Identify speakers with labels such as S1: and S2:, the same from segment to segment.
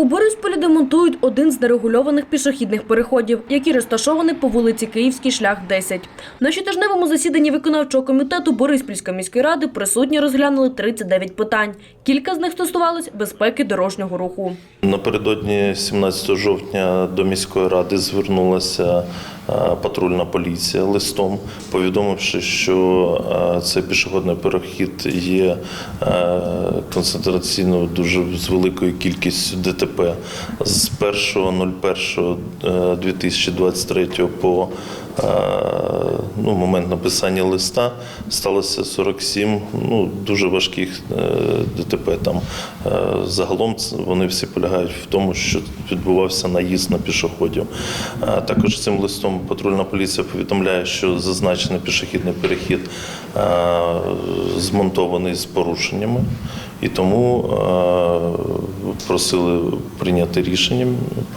S1: У Борисполі демонтують один з нерегульованих пішохідних переходів, який розташований по вулиці Київський шлях 10. На щотижневому засіданні виконавчого комітету Бориспільської міської ради присутні розглянули 39 питань. Кілька з них стосувалось безпеки дорожнього руху.
S2: Напередодні 17 жовтня до міської ради звернулася е, патрульна поліція листом, повідомивши, що е, цей пішохідний перехід є е, концентраційною дуже з великою кількістю ДТП з 1.01.2023 по е, ну, момент написання листа сталося 47 ну, дуже важких е, ДТП. Там е, загалом вони всі полягають в тому, що відбувався наїзд на пішоходів. Е, Також цим листом патрульна поліція повідомляє, що зазначений пішохідний перехід е, змонтований з порушеннями, і тому е, просили прийняти рішення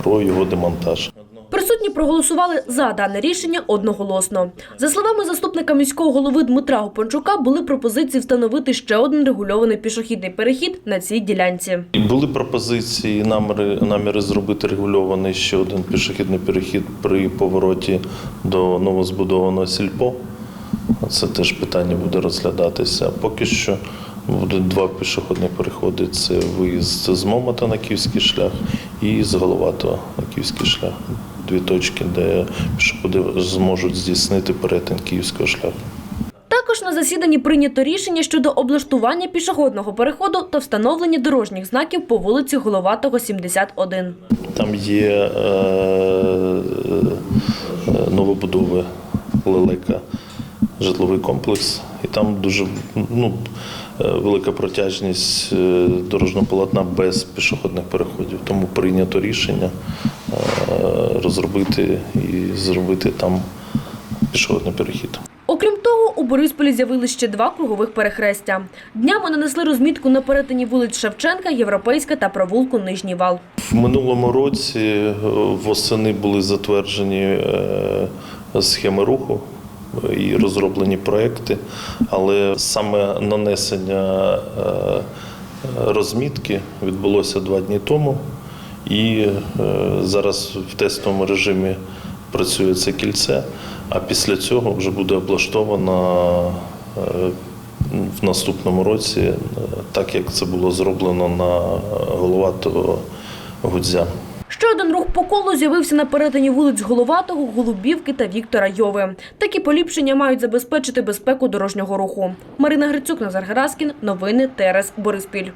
S2: про його демонтаж.
S1: Присутні проголосували за дане рішення одноголосно. За словами заступника міського голови Дмитра Гопанчука, були пропозиції встановити ще один регульований пішохідний перехід на цій ділянці.
S2: Були пропозиції, наміри, наміри зробити регульований ще один пішохідний перехід при повороті до новозбудованого сільпо. Це теж питання буде розглядатися. Поки що буде два пішохідні переходи: це виїзд з Момота на Київський шлях і з Головатого на Київський шлях. Дві точки, де пішоходи зможуть здійснити перетин Київського шляху.
S1: Також на засіданні прийнято рішення щодо облаштування пішохідного переходу та встановлення дорожніх знаків по вулиці Головатого, 71.
S2: Там є е, е, новобудови лелека житловий комплекс, і там дуже ну, е, велика протяжність е, дорожнього полотна без пішохідних переходів. Тому прийнято рішення розробити і зробити там пішохідний перехід.
S1: Окрім того, у Борисполі з'явились ще два кругових перехрестя. Днями нанесли розмітку на перетині вулиць Шевченка, Європейська та провулку Нижній Вал.
S2: В минулому році е, восени були затверджені е, схеми руху і розроблені проекти, але саме нанесення е, розмітки відбулося два дні тому, і е, зараз в тестовому режимі працює це кільце, а після цього вже буде облаштовано е, в наступному році, е, так як це було зроблено на головатого Гудзя.
S1: Ще один рух по колу з'явився на перетині вулиць Головатого, Голубівки та Віктора Йови. Такі поліпшення мають забезпечити безпеку дорожнього руху. Марина Грицюк, Назар Гераскін. Новини ТРС Бориспіль.